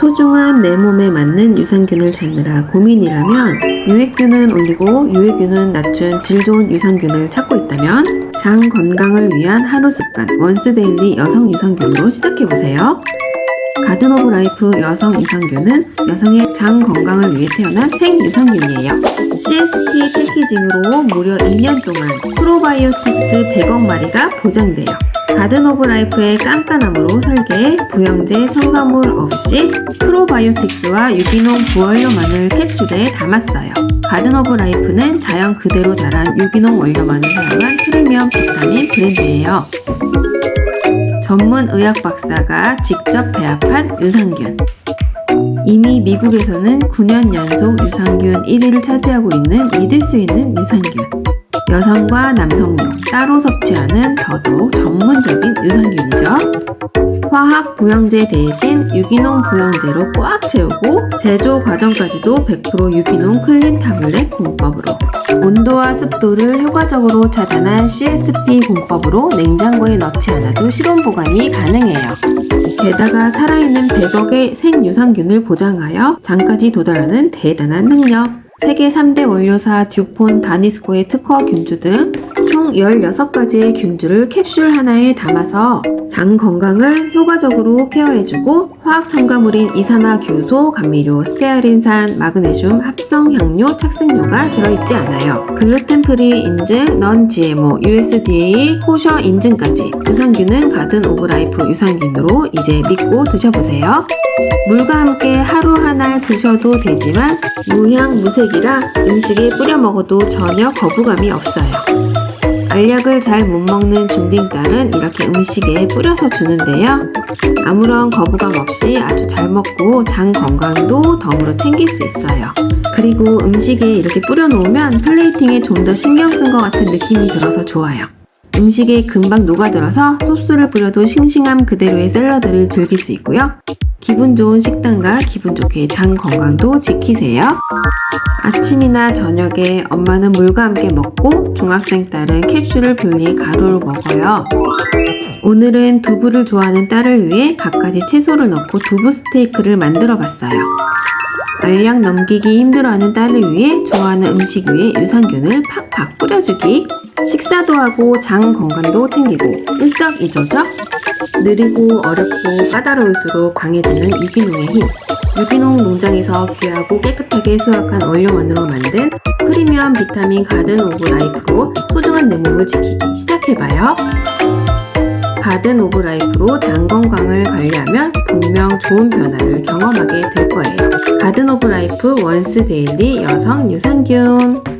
소중한 내 몸에 맞는 유산균을 찾느라 고민이라면 유익균은 올리고 유해균은 낮춘 질 좋은 유산균을 찾고 있다면 장 건강을 위한 하루 습관 원스 데일리 여성 유산균으로 시작해보세요. 가든 오브 라이프 여성 유산균은 여성의 장 건강을 위해 태어난 생유산균이에요. CSP 패키징으로 무려 2년 동안 프로바이오틱스 100억 마리가 보장돼요. 가든 오브 라이프의 깐깐함으로 설계해 부영제 첨가물 없이 프로바이오틱스와 유기농 부원료만을 캡슐에 담았어요. 가든 오브 라이프는 자연 그대로 자란 유기농 원료만을 사용한 프리미엄 비타민 브랜드예요. 전문 의학 박사가 직접 배합한 유산균. 이미 미국에서는 9년 연속 유산균 1위를 차지하고 있는 믿을 수 있는 유산균. 여성과 남성용 따로 섭취하는 더더욱 전문적인 유산균이죠. 화학 부영제 대신 유기농 부영제로 꽉 채우고 제조 과정까지도 100% 유기농 클린 타블렛 공법으로 온도와 습도를 효과적으로 차단한 CSP 공법으로 냉장고에 넣지 않아도 실온 보관이 가능해요. 게다가 살아있는 100억의 생유산균을 보장하여 장까지 도달하는 대단한 능력. 세계 3대 원료사 듀폰 다니스코의 특허 균주 등 총 16가지의 균주를 캡슐 하나에 담아서 장 건강을 효과적으로 케어해주고 화학 첨가물인 이산화규소, 감미료, 스테아린산, 마그네슘, 합성 향료, 착색료가 들어있지 않아요. 글루텐 프리 인증, 넌 GMO, USDA 코셔 인증까지 유산균은 가든 오브 라이프 유산균으로 이제 믿고 드셔보세요. 물과 함께 하루 하나 드셔도 되지만 무향 무색이라 음식에 뿌려 먹어도 전혀 거부감이 없어요. 알약을 잘 못 먹는 중딩딸은 이렇게 음식에 뿌려서 주는데요. 아무런 거부감 없이 아주 잘 먹고 장 건강도 덤으로 챙길 수 있어요. 그리고 음식에 이렇게 뿌려 놓으면 플레이팅에 좀 더 신경 쓴 것 같은 느낌이 들어서 좋아요. 음식에 금방 녹아들어서 소스를 뿌려도 싱싱함 그대로의 샐러드를 즐길 수 있고요. 기분 좋은 식단과 기분 좋게 장 건강도 지키세요. 아침이나 저녁에 엄마는 물과 함께 먹고 중학생 딸은 캡슐을 분리해 가루로 먹어요. 오늘은 두부를 좋아하는 딸을 위해 갖가지 채소를 넣고 두부 스테이크를 만들어 봤어요. 알약 넘기기 힘들어하는 딸을 위해 좋아하는 음식 위에 유산균을 팍팍 뿌려주기. 식사도 하고 장 건강도 챙기고 일석이조죠? 느리고 어렵고 까다로울수록 강해지는 유기농의 힘. 유기농 농장에서 귀하고 깨끗하게 수확한 원료만으로 만든 프리미엄 비타민 가든 오브 라이프로 소중한 내 몸을 지키기 시작해봐요. 가든 오브 라이프로 장 건강을 관리하면 분명 좋은 변화를 경험하게 될 거예요. 가든 오브 라이프 원스 데일리 여성 유산균.